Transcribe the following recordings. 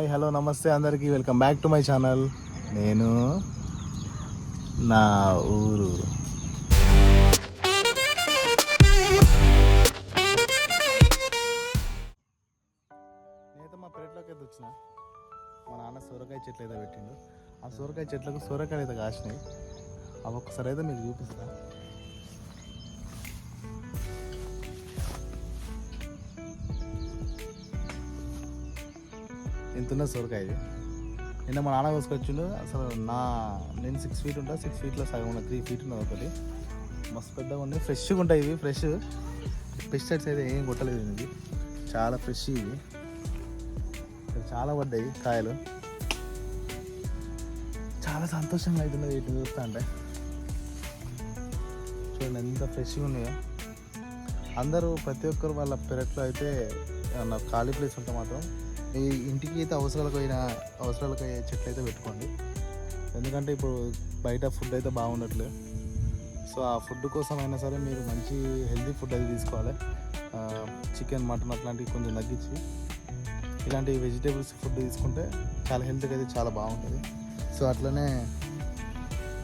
Hi hello నమస్తే అందరికీ. Welcome back to my channel. నేను నా ఊరు. నేనైతే మా పెరట్లోకి అయితే వచ్చిన. మా నాన్న సొరకాయ చెట్లు అయితే పెట్టిండు. ఆ సొరకాయ చెట్లకు సొరకాయలు అయితే కాసినాయి. అవి ఒక్కసారి అయితే మీకు చూపిస్తాను ఎంతున్న సొరకాయ ఇది నిన్న మా నాన్న కోసుకొచ్చిండు. అసలు నా నేను సిక్స్ ఫీట్ ఉంటా సిక్స్ ఫీట్లో సగం ఉన్న త్రీ ఫీట్ ఉన్నది ఒకటి. మస్తు పెద్దగా ఉంది ఫ్రెష్గా ఉంటాయి ఇవి ఫ్రెష్ పెస్టిసైడ్స్ అయితే ఏం కొట్టలేదు ఇది చాలా ఫ్రెష్ ఇవి. చాలా పడ్డాయి కాయలు. చాలా సంతోషంగా అవుతున్నది వీటిని చూస్తా అంటే. చూడండి ఎంత ఫ్రెష్గా ఉన్నాయో. అందరూ ప్రతి ఒక్కరు వాళ్ళ పెరట్లో అయితే ఏమన్నా ఖాళీ ప్లేస్ ఉంటే మాత్రం ఈ ఇంటికి అయితే అవసరాలకు అయిన అవసరాలకు అయ్యే చెట్లు అయితే పెట్టుకోండి. ఎందుకంటే ఇప్పుడు బయట ఫుడ్ అయితే బాగుండట్లేదు సో ఆ ఫుడ్ కోసం అయినా సరే మీరు మంచి హెల్తీ ఫుడ్ అయితే తీసుకోవాలి. చికెన్ మటన్ అట్లాంటివి కొంచెం తగ్గించి. ఇలాంటి వెజిటేబుల్స్ ఫుడ్ తీసుకుంటే చాలా హెల్త్కి అయితే చాలా బాగుంటుంది. సో అట్లనే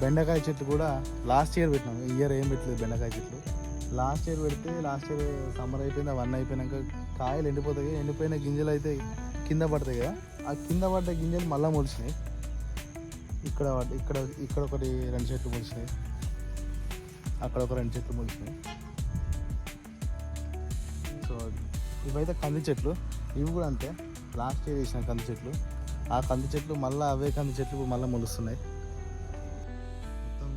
బెండకాయ చెట్లు కూడా లాస్ట్ ఇయర్ పెట్టినాం. ఈ ఇయర్ ఏం పెట్టలేదు బెండకాయ చెట్లు. లాస్ట్ ఇయర్ పెడితే లాస్ట్ ఇయర్ సమ్మర్ అయిపోయింది అవన్నీ అయిపోయినాక కాయలు ఎండిపోతాయి. ఎండిపోయిన గింజలు అయితే కింద పడతాయి కదా? ఆ కింద పడ్డ గింజలు మళ్ళీ మొలిచినాయి. ఇక్కడ ఇక్కడ ఇక్కడ ఒకటి రెండు చెట్లు మొలిచినాయి. అక్కడ ఒక రెండు చెట్లు మొలిచినాయి. సో ఇవైతే కంది చెట్లు. ఇవి కూడా అంతే. లాస్ట్ ఇయర్ వేసిన కంది చెట్లు. ఆ కంది చెట్లు మళ్ళీ అవే కంది చెట్లు మళ్ళీ మొలుస్తున్నాయి. మొత్తం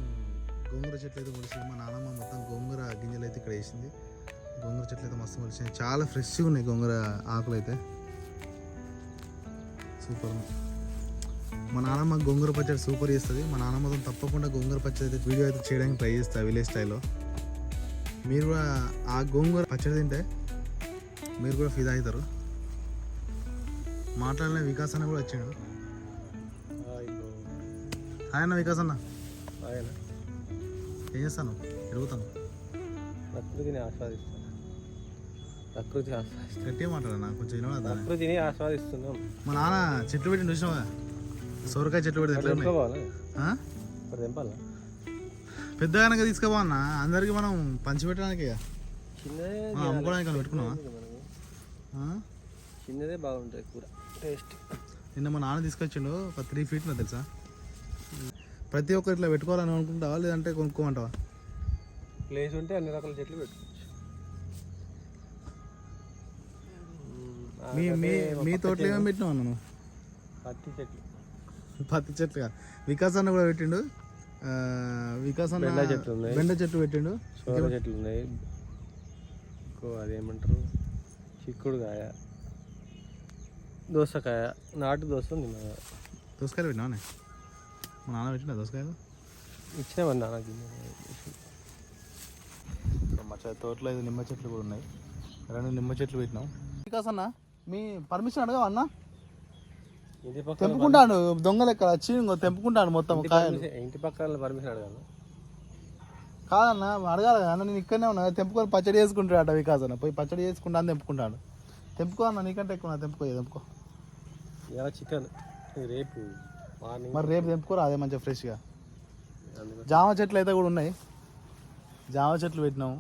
గోంగూర చెట్లు అయితే మొలిసింది మా నాన్నమ్మ మొత్తం గోంగూర గింజలు అయితే ఇక్కడ వేసింది. గోంగూర చెట్లు అయితే మస్తు మొలిసినాయి చాలా ఫ్రెష్గా ఉన్నాయి గోంగూర ఆకులు అయితే. సూపర్. మా నాన్నమ్మ గోంగూర పచ్చడి సూపర్ చేస్తుంది. మా నాన్నమ్మతో తప్పకుండా గోంగూర పచ్చడి అయితే వీడియో అయితే చేయడానికి ట్రై చేస్తా విలేజ్ స్టైల్లో. మీరు కూడా ఆ గోంగూర పచ్చడి తింటే మీరు కూడా ఫిదా అవుతారు. మాట్లాడిన వికాస్ అన్న కూడా వచ్చాడు. హాయ్ అన్న వికాస్ అన్న. ఏం చేస్తాను ఎరుగుతాను ప్రకృతిని ఆస్వాదిస్తాం ప్రకృతి గట్టిగా కొంచెం ప్రకృతిని ఆస్వాదిస్తున్నాం. మా నాన్న చెట్లు పెట్టి చూసినావా? సొరకాయ చెట్లు పెడితే ఎట్లా ఉన్నాయి? ఇప్పుడు తెంపాలా? పెద్దగానక తీసుకోవా అన్న అందరికి మనం పంచిపెట్టడానికి అమ్ముకోవడానికి పెట్టుకున్నావా? చిన్నదే బాగుంటుంది కూర టేస్ట్. నిన్న మా నాన్న తీసుకొచ్చిండు ఒక త్రీ ఫీట్ నా తెలుసా? ప్రతి ఒక్కరు ఇట్లా పెట్టుకోవాలని అనుకుంటావా లేదంటే కొనుక్కోమంటావా? ప్లేస్ ఉంటే అన్ని రకాల చెట్లు పెట్టుకోవచ్చు మీ మీ మీ తోటలో చెట్లు- ఏమేమి పెట్టినావు అన్న నువ్వు పత్తి చెట్లు. పత్తి చెట్లు వికాస్ అన్న కూడా పెట్టిండు. వికాస్ అన్న బెండ చెట్లు ఉన్నాయి. బెండ చెట్టు పెట్టిండు. చెట్లు ఉన్నాయి. ఇంకో అదేమంటారు? చిక్కుడుకాయ దోసకాయ నాటు దోస ఉంది మా దోసకాయలు పెట్టినావా మా నాన్న పెట్టినా దోసకాయలు? నాకు మా చె- తోటలో ఐదు నిమ్మ చెట్లు కూడా ఉన్నాయి. రెండు నిమ్మ చెట్లు పెట్టినాం. వికాస్ అన్న మీ పర్మిషన్ అడగా అన్న? తెంపుకుంటాను దొంగ లెక్క వచ్చి ఇంకో తెంపుకుంటాను మొత్తం కాయలు. ఇంటి పక్కన పర్మిషన్ అడగాను? కాదన్న అడగాలి కదా అన్న నేను ఇక్కడనే ఉన్నా తెంపుకొని పచ్చడి చేసుకుంటాడు అట వికాస్ అన్న. పోయి పచ్చడి చేసుకుంటా అని తెంపుకుంటాడు. తెంపుకో అన్న నీకంటే ఎక్కువ తెంపుకో తెంపుకో. ఇలా చికెన్ రేపు మార్నింగ్. మరి రేపు తెంపుకోరా అదే మంచిగా ఫ్రెష్గా జామ చెట్లు అయితే కూడా ఉన్నాయి. జామ చెట్లు పెట్టినాము.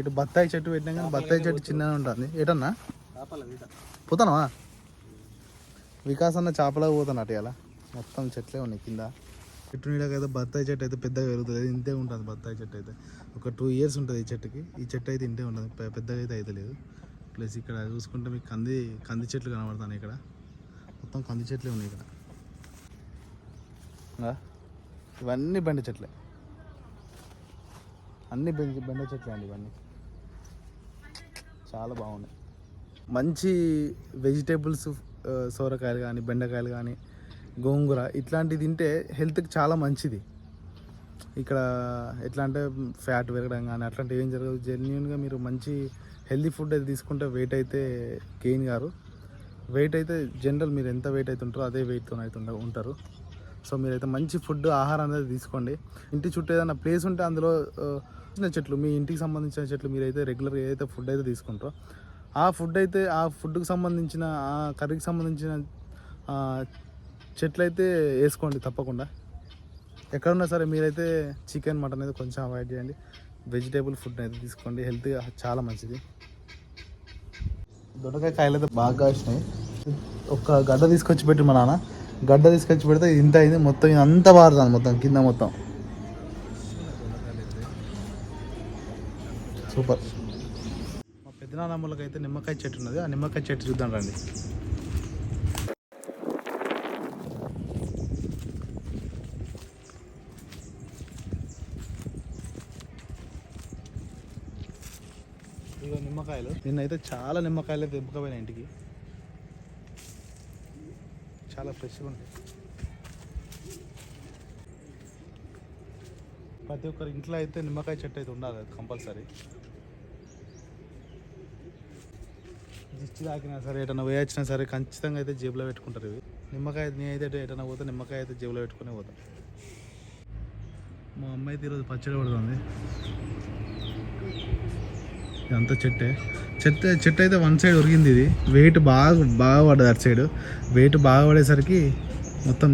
ఇటు బత్తాయి చెట్టు పెట్టినా కానీ బత్తాయి చెట్టు చిన్నగా ఉంటుంది. ఏటన్నా? పోతానవా? వికాస్ అన్న చేపలకు పోతానట ఇలా మొత్తం చెట్లే ఉన్నాయి కింద. చెట్టు నీడకైతే బత్తాయి చెట్టు అయితే పెద్దగా పెరుగుతుంది. ఇంతే ఉంటుంది బత్తాయి చెట్టు అయితే. ఒక టూ ఇయర్స్ ఉంటుంది ఈ చెట్టుకి. ఈ చెట్టు అయితే ఇంతే ఉంటుంది. పెద్దగా అయితే అవుతలేదు ప్లస్ ఇక్కడ చూసుకుంటే మీకు కంది కంది చెట్లు కనబడతాను ఇక్కడ. మొత్తం కంది చెట్లే ఉన్నాయి ఇక్కడ. ఇవన్నీ బండి చెట్లే. అన్ని బెంచ్ బెండ చెట్లు అండి ఇవన్నీ. చాలా బాగున్నాయి. మంచి వెజిటేబుల్స్ సోరకాయలు కానీ బెండకాయలు కానీ గోంగూర ఇట్లాంటివి తింటే హెల్త్కి చాలా మంచిది. ఇక్కడ ఎట్లా అంటే ఫ్యాట్ పెరగడం కానీ అట్లాంటివి ఏం జరగదు జెన్యున్గా మీరు మంచి హెల్తీ ఫుడ్ అయితే తీసుకుంటే వెయిట్ అయితే గెయిన్ గారు. వెయిట్ అయితే జనరల్ మీరు ఎంత వెయిట్ అయితే ఉంటారో అదే వెయిట్తో అయితే ఉంటారు. సో మీరైతే మంచి ఫుడ్ ఆహారం అనేది తీసుకోండి. ఇంటి చుట్టూ ఏదైనా ప్లేస్ ఉంటే అందులో చిన్న చెట్లు మీ ఇంటికి సంబంధించిన చెట్లు మీరైతే రెగ్యులర్గా ఏదైతే ఫుడ్ అయితే తీసుకుంటారో ఆ ఫుడ్ అయితే ఆ ఫుడ్కి సంబంధించిన ఆ కర్రీకి సంబంధించిన చెట్లు అయితే వేసుకోండి తప్పకుండా. ఎక్కడున్నా సరే మీరైతే చికెన్ మటన్ అయితే కొంచెం అవాయిడ్ చేయండి. వెజిటేబుల్ ఫుడ్ అయితే తీసుకోండి. హెల్త్గా చాలా మంచిది. దొండకాయ కాయలు అయితే బాగా కాసినాయి. ఒక గడ్డ తీసుకొచ్చి పెట్టి మా నాన్న. గడ్డ తీసుకొచ్చి పెడితే ఇంత అయింది మొత్తం ఇది అంతా పారుతుంది మొత్తం కింద మొత్తం. సూపర్. మా పెద్దనాన్నమ్మలకి అయితే నిమ్మకాయ చెట్టు ఉన్నది. ఆ నిమ్మకాయ చెట్టు చూద్దాం రండి. ఇగో నిమ్మకాయలు. నిన్నైతే చాలా నిమ్మకాయలు అయితే ఇంటికి. చాలా ఫ్రెష్గా ఉంటాయి ప్రతి ఒక్కరి ఇంట్లో అయితే నిమ్మకాయ చెట్టు అయితే ఉండాలి కంపల్సరీ. దిష్టి తాకినా సరే ఎటన్నా వేయచ్చినా సరే ఖచ్చితంగా అయితే జేబులో పెట్టుకుంటారు ఇవి. నిమ్మకాయ నేనైతే ఎటన్నా పోతే నిమ్మకాయ అయితే జేబులో పెట్టుకునే పోతాం. మా అమ్మ అయితే ఈరోజు పచ్చడి పడుతుంది. ఇదంతా చెట్టే. చెట్టు చెట్టు అయితే వన్ సైడ్ ఉరిగింది ఇది. వెయిట్ బాగా బాగా పడ్డది అటు సైడ్. వెయిట్ బాగా పడేసరికి మొత్తం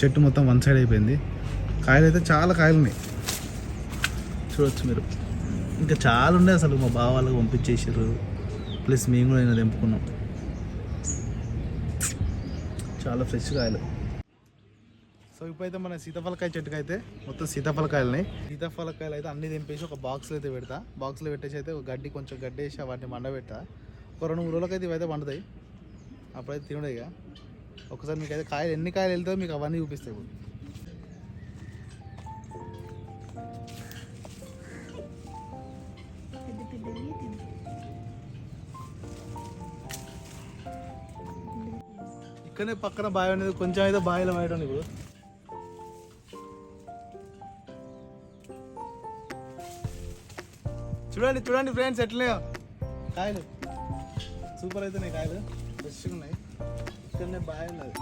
చెట్టు మొత్తం వన్ సైడ్ అయిపోయింది. కాయలు అయితే చాలా కాయలు ఉన్నాయి చూడొచ్చు మీరు. ఇంకా చాలా ఉన్నాయి అసలు మా బావ వాళ్ళకి పంపించేసారు ప్లస్ మేము కూడా అయినా తెంపుకున్నాం. చాలా ఫ్రెష్ కాయలు. సో ఇప్పుడైతే మన సీతాఫలకాయ చెట్టుకి అయితే మొత్తం సీతాఫలకాయలని సీతాఫలకాయలు అయితే అన్ని తెంపేసి ఒక బాక్స్లో అయితే పెడతా. బాక్స్లో పెట్టేసి అయితే ఒక గడ్డి కొంచెం గడ్డి వేసి వాటిని మండబెట్టా ఒక రెండు మూడు రోజులకైతే ఇవైతే వండుతాయి అప్పుడైతే తినడే ఇక. ఒకసారి మీకు అయితే కాయలు ఎన్ని కాయలు వెళ్తాయో మీకు అవన్నీ చూపిస్తాయి ఇప్పుడు. పక్కనే పక్కన బావి అనేది కొంచెం అయితే బావిలో వేయడం ఇప్పుడు. చూడండి చూడండి ఫ్రెండ్స్ ఎట్లనే కాయలు. సూపర్ అవుతున్నాయి కాయలు. ఫ్రెష్గా ఉన్నాయి. ఇక్కడనే బావి ఉన్నది.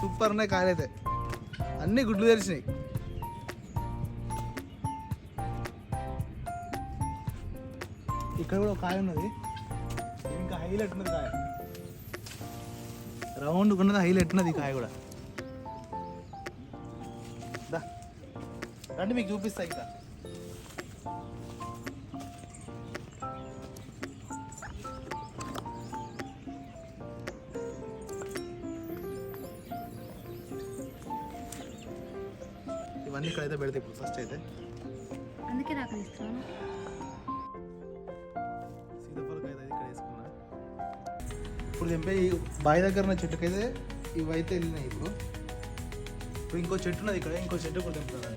సూపర్ ఉన్నాయి కాయలు అయితే. అన్ని గుడ్లు తెరిచినాయి. ఇక్కడ కూడా ఒక కాయ ఉన్నది. ఇంకా హైలైట్ ఉన్నది కాయ. రౌండ్ ఉన్నది హైలైట్ ఉన్నది ఈ కాయ కూడా. రండి మీకు చూపిస్తా ఇంకా ఇవన్నీ ఇక్కడైతే పెడతాయి ఇప్పుడు ఫస్ట్ అయితే. అందుకే సీతాఫలకాయ అయితే ఇక్కడ వేసుకున్నా. ఇప్పుడు తెంపే ఈ బావి దగ్గర ఉన్న చెట్టుకైతే ఇవైతే వెళ్ళినాయి ఇప్పుడు. ఇప్పుడు ఇంకో చెట్టు ఉన్నది ఇక్కడ ఇంకో చెట్టు కూడా తెంపుతాను.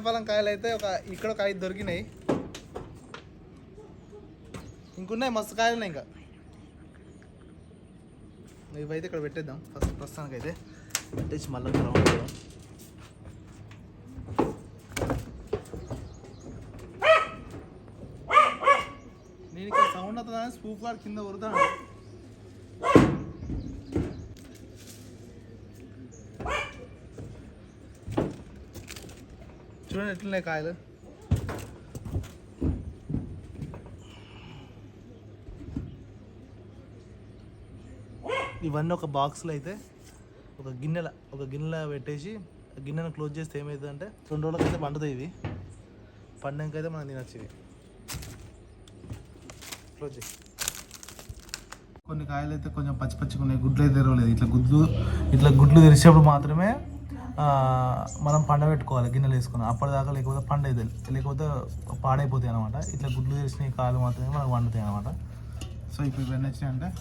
సీతాఫలం కాయలు అయితే ఒక ఇక్కడ ఒక ఐదు దొరికినాయి. ఇంకున్నాయి మస్తు కాయలు ఉన్నాయి ఇంకా. ఇవైతే ఇక్కడ పెట్టేద్దాం. ఫస్ట్ ప్రస్తుతానికి అయితే పెట్టేసి మళ్ళీ రౌండ్ నేను ఇక్కడ సౌండ్ అవుతుందని స్పూఫ్ గారు కింద ఉరుతాను చూడండి ఎట్లున్నాయి కాయలు. ఇవన్నీ ఒక బాక్స్లో అయితే ఒక గిన్నెల ఒక గిన్నెల పెట్టేసి ఆ గిన్నెను క్లోజ్ చేస్తే ఏమవుతుంది అంటే రెండు రోజులకైతే పండుతాయి ఇవి. పండాకైతే మనం తినచ్చు ఇవి క్లోజ్ చేసి కొన్ని కాయలు అయితే కొంచెం పచ్చి పచ్చిగా ఉన్నాయి గుడ్లు అయితే తెరవలేదు. ఇట్లా గుడ్లు ఇట్లా గుడ్లు తెరిచినప్పుడు మాత్రమే మనం పండ పెట్టుకోవాలి గిన్నెలు వేసుకుని. అప్పటిదాకా లేకపోతే పండేది లేకపోతే పాడైపోతాయి అనమాట ఇట్లా గుడ్లు చేసిన కాలు మాత్రమే మనకు వండుతాయి అనమాట సో ఇప్పుడు ఇవన్నీ వచ్చినాయి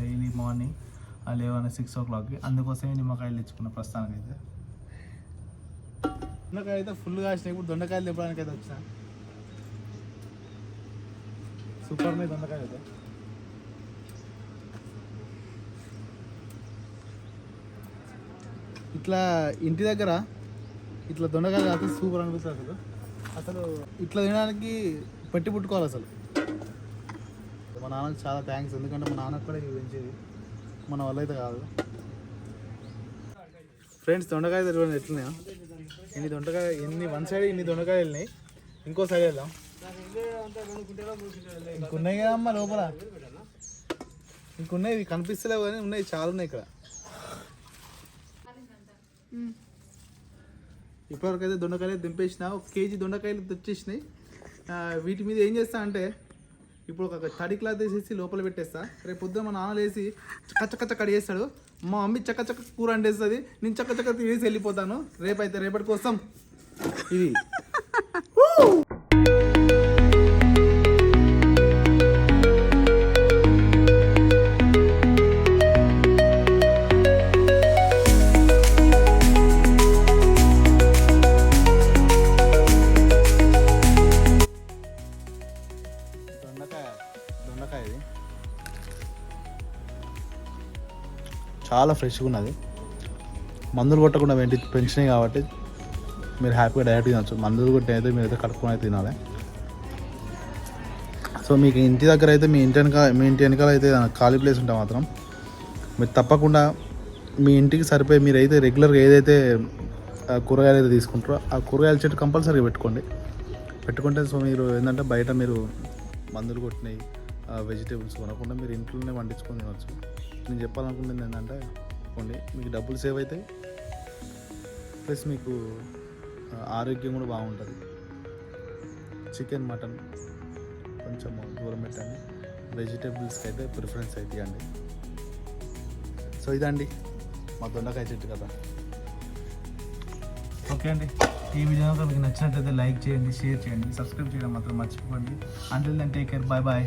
డైలీ మార్నింగ్ లెవెన్ సిక్స్ ఓ క్లాక్కి అందుకోసమే నిమ్మకాయలు తెచ్చుకున్న ప్రస్తుతానికి అయితే దొండకాయ అయితే ఫుల్ కాసినాయి. ఇప్పుడు దొండకాయలు తెప్పడానికి అయితే వచ్చా. సూపర్ ఉన్నాయి దొండకాయలు అయితే ఇట్లా ఇంటి దగ్గర ఇట్లా దొండకాయలు కాస్తే సూపర్ అనిపిస్తుంది అసలు. అసలు ఇట్లా తినడానికి పెట్టి పుట్టుకోవాలి అసలు. మా నాన్నకి చాలా థ్యాంక్స్ ఎందుకంటే మా నాన్నకు కూడా ఇవి పెంచేది. మన వల్ల అయితే కాదు. ఫ్రెండ్స్ దొండకాయ చూడండి ఎట్లున్నాయా? ఎన్ని దొండకాయ ఎన్ని వన్ సైడ్ ఇన్ని దొండకాయలు వెళ్ళినాయి. ఇంకో సైడ్ వెళ్దాం. ఇంకున్నాయి కదమ్మా లోపల. ఇంకున్నాయి ఇవి కనిపిస్తలేవు కానీ ఉన్నాయి చాలా ఉన్నాయి ఇక్కడ. ఇప్పటివరకు అయితే దొండకాయలు దింపేసిన ఒక కేజీ దొండకాయలు తెచ్చేసినాయి. వీటి మీద ఏం చేస్తా అంటే ఇప్పుడు ఒక తడి క్లాత్ వేసేసి లోపల పెట్టేస్తా. రేపు పొద్దున మా నాన్న లేసి చక్కచక్క చక్క చేస్తాడు. మా మమ్మీ చక్కచక్క కూర అండేస్తుంది నేను చక్కచక్క తీసి తినేసి వెళ్ళిపోతాను. రేపైతే రేపటి కోసం ఇది. చాలా ఫ్రెష్గా ఉన్నది. మందులు కొట్టకుండా వెంటి పెంచినాయి కాబట్టి మీరు హ్యాపీగా డైరెక్ట్ తినచ్చు. మందులు కొట్టిన అయితే మీరు అయితే కడుక్కొని అయితే తినాలి. సో మీకు ఇంటి దగ్గర అయితే మీ ఇంటి వెనక మీ ఇంటి వెనకాల అయితే ఖాళీ ప్లేస్ ఉంటే మాత్రం మీరు తప్పకుండా మీ ఇంటికి సరిపోయి మీరు అయితే రెగ్యులర్గా ఏదైతే కూరగాయలు అయితే తీసుకుంటారో ఆ కూరగాయల చెట్టు కంపల్సరీగా పెట్టుకోండి. పెట్టుకుంటే సో మీరు ఏంటంటే బయట మీరు మందులు కొట్టినాయి వెజిటేబుల్స్ కొనకుండా మీరు ఇంట్లోనే వండించుకొని తినవచ్చు నేను చెప్పాలనుకుంటుంది ఏంటంటే కొన్ని మీకు డబ్బులు సేవ్ అవుతాయి. ప్లస్ మీకు ఆరోగ్యం కూడా బాగుంటుంది. చికెన్ మటన్ కొంచెం దూరం పెట్టండి. వెజిటేబుల్స్కి అయితే ప్రిఫరెన్స్ అయితే ఇవ్వండి. సో ఇదండి మా దొండకాయ చెట్టు కదా ఓకే అండి. ఈ వీడియో మీకు నచ్చినట్లయితే లైక్ చేయండి షేర్ చేయండి సబ్స్క్రైబ్ చేయడం మాత్రం మర్చిపోకండి. అంటే టేక్ కేర్ బాయ్ బాయ్